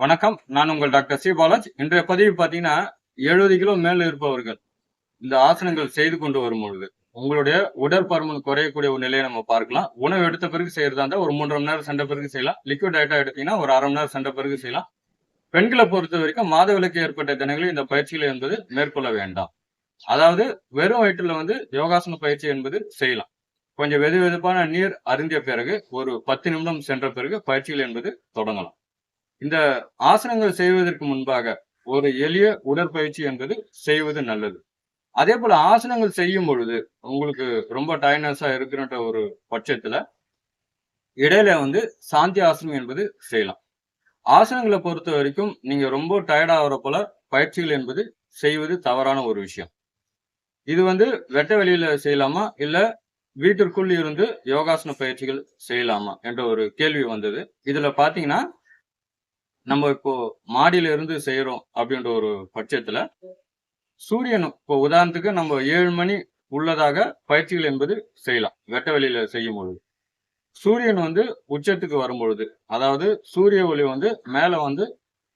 வணக்கம். நான் உங்கள் டாக்டர் சி. பாலாஜ். இன்றைய பதிவு பார்த்தீங்கன்னா எழுபது கிலோ மேல இருப்பவர்கள் இந்த ஆசனங்கள் செய்து கொண்டு வரும் பொழுது உங்களுடைய உடற்பருமன் குறையக்கூடிய ஒரு நிலையை நம்ம பார்க்கலாம். உணவு எடுத்த பிறகு செய்யறதா இருந்தால் ஒரு மூன்றரை மணி நேரம் சண்டை பிறகு செய்யலாம். லிக்விட் டயட்டா எடுத்தீங்கன்னா ஒரு அரை மணி நேரம் சண்டை பிறகு செய்யலாம். பெண்களை பொறுத்த வரைக்கும் மாதவிலக்கு ஏற்பட்ட தினங்களில் இந்த பயிற்சிகளை என்பது மேற்கொள்ள வேண்டாம். அதாவது வெறும் வயிற்றுல வந்து யோகாசன பயிற்சி என்பது செய்யலாம். கொஞ்சம் வெது வெதுப்பான நீர் அருந்திய பிறகு ஒரு பத்து நிமிடம் சென்ற பிறகு பயிற்சிகள் என்பது தொடங்கலாம். இந்த ஆசனங்கள் செய்வதற்கு முன்பாக ஒரு எளிய உடற்பயிற்சி என்பது செய்வது நல்லது. அதே போல ஆசனங்கள் செய்யும் பொழுது உங்களுக்கு ரொம்ப டயர்னஸா இருக்கிற ஒரு பட்சத்துல இடையில வந்து சாந்தி ஆசனம் என்பது செய்யலாம். ஆசனங்களை பொறுத்த வரைக்கும் நீங்க ரொம்ப டயர்ட் ஆகிற போல பயிற்சிகள் என்பது செய்வது தவறான ஒரு விஷயம். இது வந்து வெட்ட வெளியில செய்யலாமா? இல்ல வீட்டிற்குள் இருந்து யோகாசன பயிற்சிகள் செய்யலாமா? என்ற ஒரு கேள்வி வந்தது. இதுல பாத்தீங்கன்னா நம்ம இப்போ மாடியில இருந்து செய்யறோம் அப்படின்ற ஒரு பட்சத்துல சூரியன் இப்போ உதாரணத்துக்கு நம்ம ஏழு மணி உள்ளதாக பயிற்சிகள் என்பது செய்யலாம் வெட்ட வெளியில செய்யும் பொழுது. சூரியன் வந்து உச்சத்துக்கு வரும் பொழுது அதாவது சூரிய ஒளி வந்து மேல வந்து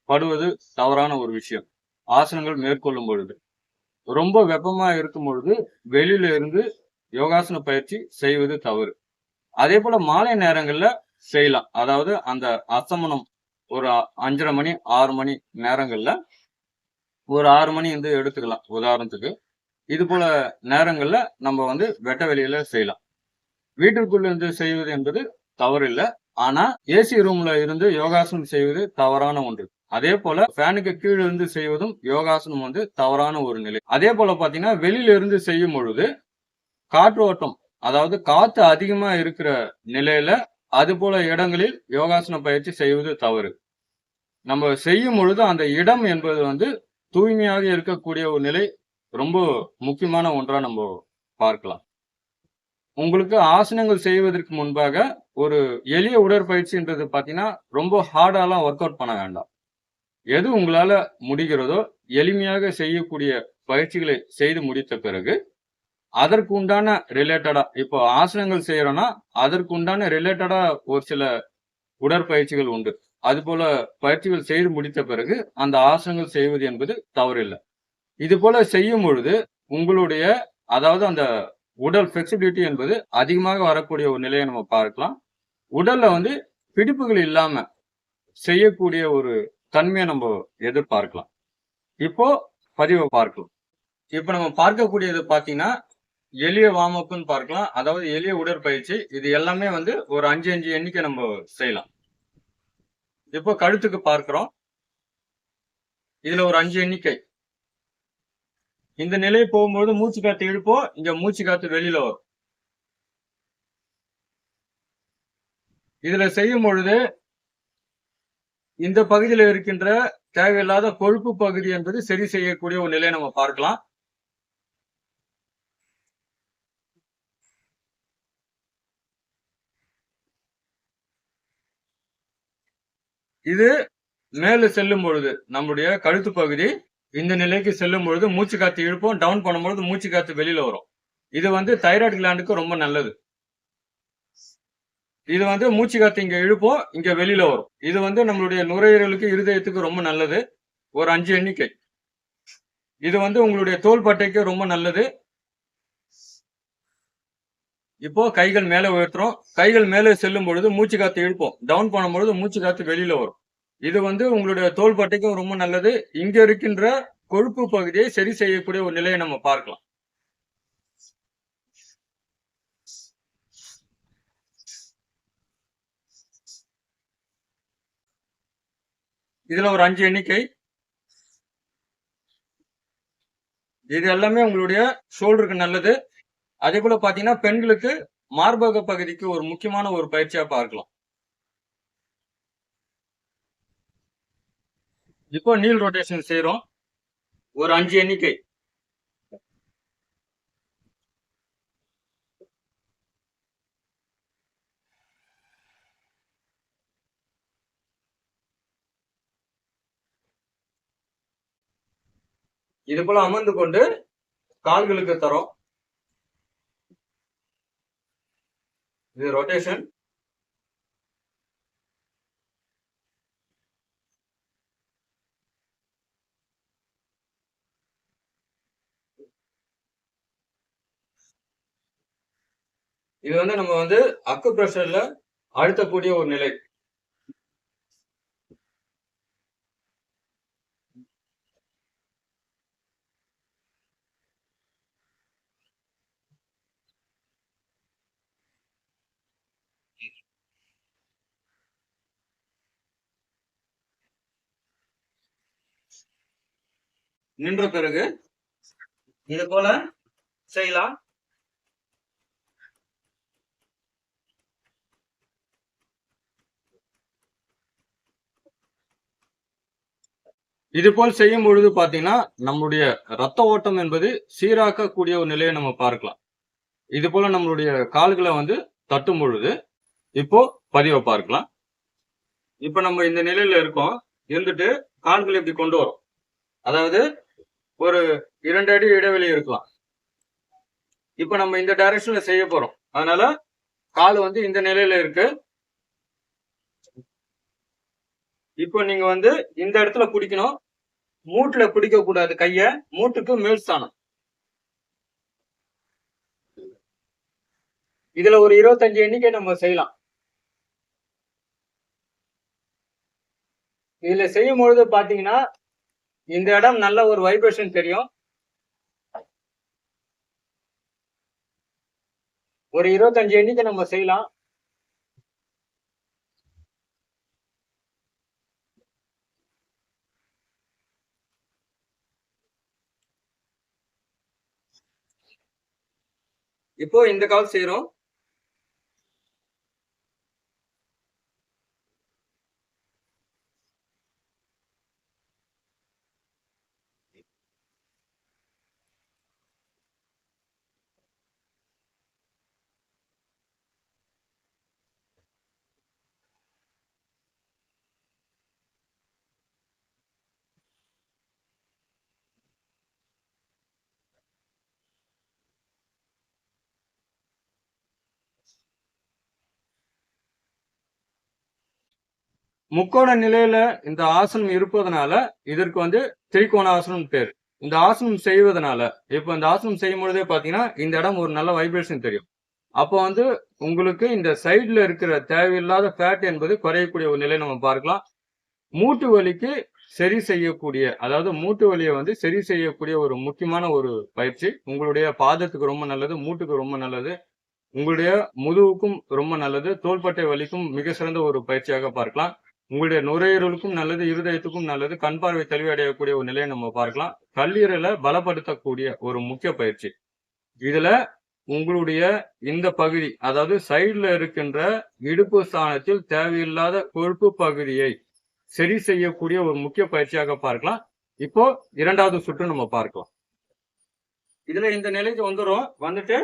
படுவது தவறான ஒரு விஷயம். ஆசனங்கள் மேற்கொள்ளும் பொழுது. ரொம்ப வெப்பமா இருக்கும் பொழுது வெளியில இருந்து யோகாசன பயிற்சி செய்வது தவறு. அதே போல மாலை நேரங்கள்ல செய்யலாம். அதாவது அந்த அசமனம் ஒரு அஞ்சரை மணி ஆறு மணி நேரங்களில் ஒரு ஆறு மணி வந்து எடுத்துக்கலாம். உதாரணத்துக்கு இது போல நேரங்களில் நம்ம வந்து வெட்ட வெளியில செய்யலாம். வீட்டிற்குள்ள இருந்து செய்வது என்பது தவறில்லை. ஆனா ஏசி ரூம்ல இருந்து யோகாசனம் செய்வது தவறான ஒன்று. அதே போல ஃபேனுக்கு கீழே இருந்து செய்வதும் யோகாசனம் வந்து தவறான ஒரு நிலை. அதே போல பாத்தீங்கன்னா வெளியில இருந்து செய்யும் பொழுது காற்று ஓட்டம் அதாவது காத்து அதிகமா இருக்கிற நிலையில அது போல இடங்களில் யோகாசன பயிற்சி செய்வது தவறு. நம்ம செய்யும் பொழுது அந்த இடம் என்பது வந்து தூய்மையாக இருக்கக்கூடிய ஒரு நிலை ரொம்ப முக்கியமான ஒன்றா நம்ம பார்க்கலாம். உங்களுக்கு ஆசனங்கள் செய்வதற்கு முன்பாக ஒரு எளிய உடற்பயிற்சின்றது பார்த்தீங்கன்னா ரொம்ப ஹார்டாலாம் ஒர்க் அவுட் பண்ண வேண்டாம். எது உங்களால முடிகிறதோ எளிமையாக செய்யக்கூடிய பயிற்சிகளை செய்து முடித்த பிறகு அதற்கு உண்டான ரிலேட்டடா இப்போ ஆசனங்கள் செய்யறோம்னா அதற்கு உண்டான ரிலேட்டடா ஒரு சில உடற்பயிற்சிகள் உண்டு. அது போல பயிற்சிகள் செய்து முடித்த பிறகு அந்த ஆசனங்கள் செய்வது என்பது தவறில்லை. இது போல செய்யும் பொழுது உங்களுடைய அதாவது அந்த உடல் ஃபிளெக்சிபிலிட்டி என்பது அதிகமாக வரக்கூடிய ஒரு நிலையை நம்ம பார்க்கலாம். உடல்ல வந்து பிடிப்புகள் இல்லாம செய்யக்கூடிய ஒரு தன்மையை நம்ம எதிர்பார்க்கலாம். இப்போ பதிவை பார்க்கலாம். இப்போ நம்ம பார்க்கக்கூடியது பாத்தீங்கன்னா எளிய வார்ம் பார்க்கலாம். அதாவது எளிய உடற்பயிற்சி. இது எல்லாமே வந்து ஒரு அஞ்சு அஞ்சு எண்ணிக்கை நம்ம செய்யலாம். இப்போ கழுத்துக்கு பார்க்கிறோம். இதுல ஒரு அஞ்சு எண்ணிக்கை. இந்த நிலை போகும்போது மூச்சு காத்து இழுப்போம். இங்க மூச்சு காத்து வெளியில வரும். இதுல செய்யும் பொழுது இந்த பகுதியில இருக்கின்ற தேவையில்லாத கொழுப்பு பகுதி என்பது சரி செய்யக்கூடிய ஒரு நிலையை நம்ம பார்க்கலாம். இது மேலே செல்லும் பொழுது நம்முடைய கழுத்து பகுதி இந்த நிலைக்கு செல்லும் பொழுது மூச்சு காத்து இழுப்போம் டவுன் பண்ணும்பொழுது மூச்சு காத்து வெளியில வரும். இது வந்து தைராய்டு கிளாண்டுக்கு ரொம்ப நல்லது. இது வந்து மூச்சு காத்து இங்க இழுப்போம் இங்க வெளியில வரும். இது வந்து நம்மளுடைய நுரையீரலுக்கு இருதயத்துக்கு ரொம்ப நல்லது. ஒரு அஞ்சு எண்ணிக்கை. இது வந்து உங்களுடைய தோள்பட்டைக்கு ரொம்ப நல்லது. இப்போ கைகள் மேலே உயர்த்துறோம். கைகள் மேலே செல்லும் பொழுது மூச்சு காத்து இழுப்போம். டவுன் பண்ணும்பொழுது மூச்சு காத்து வெளியில வரும். இது வந்து உங்களுடைய தோள்பட்டைக்கும் ரொம்ப நல்லது. இங்க இருக்கின்ற கொழுப்பு பகுதியை சரி செய்யக்கூடிய ஒரு நிலையை நம்ம பார்க்கலாம். இதுல ஒரு அஞ்சு எண்ணிக்கை. இது எல்லாமே உங்களுடைய ஷோல்டருக்கு நல்லது. அதே போல பாத்தீங்கன்னா பெண்களுக்கு மார்பக பகுதிக்கு ஒரு முக்கியமான ஒரு பயிற்சியா பார்க்கலாம். இப்போ நீல் ரொட்டேஷன் செய்யறோம் ஒரு அஞ்சு எண்ணிக்கை. இது போல அமர்ந்து கொண்டு கால்களுக்கு தரோம். இது ரொட்டேஷன் இது வந்து நம்ம வந்து அக்கு பிரஷர்ல அழுத்தக்கூடிய ஒரு நிலை. நின்ற பிறகு இது போல செய்யலாம். இது போல் செய்யும் பொழுது பாத்தீங்கன்னா நம்மளுடைய ரத்த ஓட்டம் என்பது சீராக்கக்கூடிய ஒரு நிலையை நம்ம பார்க்கலாம். இது போல நம்மளுடைய கால்களை வந்து தட்டும் பொழுது இப்போ பதிவை பார்க்கலாம். இப்போ நம்ம இந்த நிலையில இருக்கோம். இருந்துட்டு கால்களை இப்படி கொண்டு வரோம். அதாவது ஒரு இரண்டு அடி இடைவெளி இருக்கலாம். இப்போ நம்ம இந்த டைரக்ஷன்ல செய்ய போறோம். அதனால கால் வந்து இந்த நிலையில இருக்கு. இப்போ நீங்க வந்து இந்த இடத்துல பிடிக்கணும் மூட்டுல பிடிக்க கூடாது கைய. மூட்டுக்கு மேல் ஸ்தானம். இதுல ஒரு இருபத்தஞ்சு எண்ணிக்கை நம்ம செய்யலாம். இதுல செய்யும் பொழுது பாத்தீங்கன்னா இந்த இடம் நல்ல ஒரு வைப்ரேஷன் தெரியும். ஒரு இருபத்தஞ்சு எண்ணிக்கை நம்ம செய்யலாம். இப்போ இந்த கால் செய்யறோம் முக்கோண நிலையில இந்த ஆசனம் இருப்பதனால இதற்கு வந்து திரிகோண ஆசனம் பேர். இந்த ஆசனம் செய்வதனால இப்போ இந்த ஆசனம் செய்யும் பொழுதே பாத்தீங்கன்னா இந்த இடம் ஒரு நல்ல வைப்ரேஷன் தெரியும். அப்போ வந்து உங்களுக்கு இந்த சைடுல இருக்கிற தேவையில்லாத ஃபேட் என்பது குறையக்கூடிய ஒரு நிலை நம்ம பார்க்கலாம். மூட்டு வலிக்கு சரி செய்யக்கூடிய அதாவது மூட்டு வலியை வந்து சரி செய்யக்கூடிய ஒரு முக்கியமான ஒரு பயிற்சி. உங்களுடைய பாதத்துக்கு ரொம்ப நல்லது மூட்டுக்கு ரொம்ப நல்லது. உங்களுடைய முதுகுக்கும் ரொம்ப நல்லது தோள்பட்டை வலிக்கும் மிக சிறந்த ஒரு பயிற்சியாக பார்க்கலாம். உங்களுடைய நுரையீரலுக்கும் நல்லது இருதயத்துக்கும் நல்லது கண் பார்வை தெளிவடையக்கூடிய ஒரு நிலையை நம்ம பார்க்கலாம். கல்லீரலை பலப்படுத்தக்கூடிய ஒரு முக்கிய பயிற்சி. இதுல உங்களுடைய இந்த பகுதி அதாவது சைடுல இருக்கின்ற இடுப்பு ஸ்தானத்தில் தேவையில்லாத கொழுப்பு பகுதியை சரி செய்யக்கூடிய ஒரு முக்கிய பயிற்சியாக பார்க்கலாம். இப்போ இரண்டாவது சுற்று நம்ம பார்க்கலாம். இதுல இந்த நிலைக்கு வந்துடும் வந்துட்டு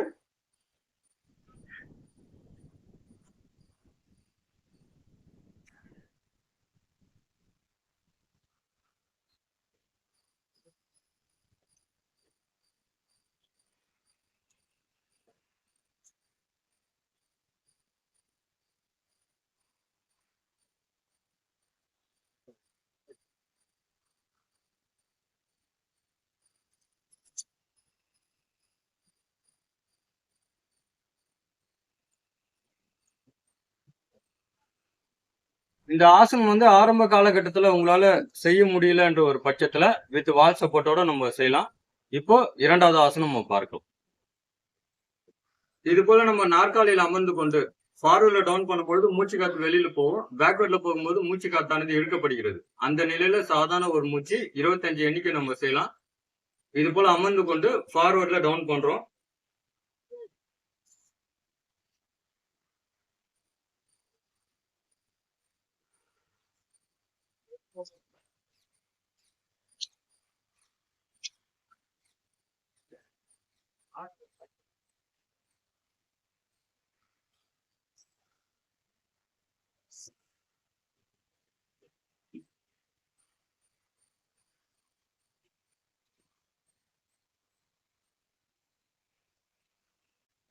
இந்த ஆசனம் வந்து ஆரம்ப காலகட்டத்தில் உங்களால் செய்ய முடியலன்ற ஒரு பட்சத்தில் வித் வால் சப்போர்ட்டோட நம்ம செய்யலாம். இப்போ இரண்டாவது ஆசனம் நம்ம பார்க்கலாம். இது போல நம்ம நாற்காலியில் அமர்ந்து கொண்டு ஃபார்வர்ட்ல டவுன் பண்ணும் பொழுது மூச்சு காத்து வெளியில போகும் பேக்வர்ட்ல போகும்போது மூச்சு காத்தானது இழுக்கப்படுகிறது. அந்த நிலையில சாதாரண ஒரு மூச்சு இருபத்தஞ்சு எண்ணிக்கை நம்ம செய்யலாம். இது போல அமர்ந்து கொண்டு ஃபார்வர்ட்ல டவுன் பண்றோம்.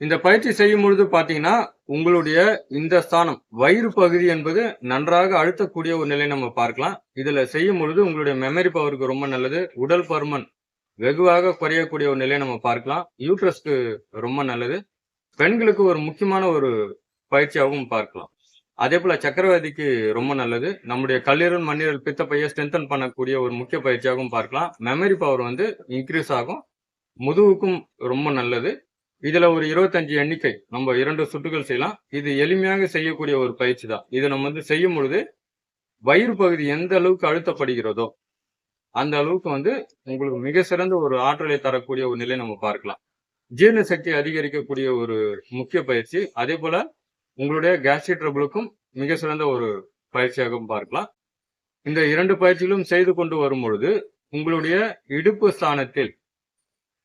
இந்த பயிற்சி செய்யும் பொழுது பார்த்தீங்கன்னா உங்களுடைய இந்த ஸ்தானம் வயிறு பகுதி என்பது நன்றாக அழுத்தக்கூடிய ஒரு நிலை நம்ம பார்க்கலாம். இதில் செய்யும் பொழுது உங்களுடைய மெமரி பவருக்கு ரொம்ப நல்லது. உடல் பருமன் வெகுவாக குறையக்கூடிய ஒரு நிலையை நம்ம பார்க்கலாம். யூட்ரஸ்க்கு ரொம்ப நல்லது. பெண்களுக்கு ஒரு முக்கியமான ஒரு பயிற்சியாகவும் பார்க்கலாம். அதே போல சக்கரவர்த்திக்கு ரொம்ப நல்லது. நம்முடைய கல்லீரல் மண்ணீரல் பித்தப்பையை ஸ்ட்ரென்தன் பண்ணக்கூடிய ஒரு முக்கிய பயிற்சியாகவும் பார்க்கலாம். மெமரி பவர் வந்து இன்க்ரீஸ் ஆகும். முதுகுக்கும் ரொம்ப நல்லது. இதுல ஒரு இருபத்தஞ்சு எண்ணிக்கை. நம்ம இரண்டு சுட்டுகள் செய்யலாம். இது எளிமையாக செய்யக்கூடிய ஒரு பயிற்சி தான். இதை நம்ம வந்து செய்யும் பொழுது வயிறு பகுதி எந்த அளவுக்கு அழுத்தப்படுகிறதோ அந்த அளவுக்கு வந்து உங்களுக்கு மிக சிறந்த ஒரு ஆற்றலை தரக்கூடிய ஒரு நிலை நம்ம பார்க்கலாம். ஜீரண சக்தி அதிகரிக்கக்கூடிய ஒரு முக்கிய பயிற்சி. அதே போல உங்களுடைய கேஸ்ட்ரிக் ட்ரபிளுக்கும் மிக சிறந்த ஒரு பயிற்சியாகவும் பார்க்கலாம். இந்த இரண்டு பயிற்சிகளும் செய்து கொண்டு வரும் பொழுது உங்களுடைய இடுப்பு ஸ்தானத்தில்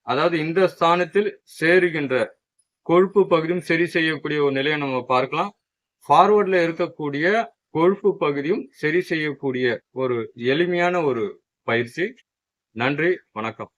அதாவது இந்த ஸ்தானத்தில் சேருகின்ற கொழுப்பு பகுதியும் சரி செய்யக்கூடிய ஒரு நிலையை நம்ம பார்க்கலாம். ஃபார்வர்டில் இருக்கக்கூடிய கொழுப்பு பகுதியும் சரி செய்யக்கூடிய ஒரு எளிமையான ஒரு பயிற்சி. நன்றி வணக்கம்.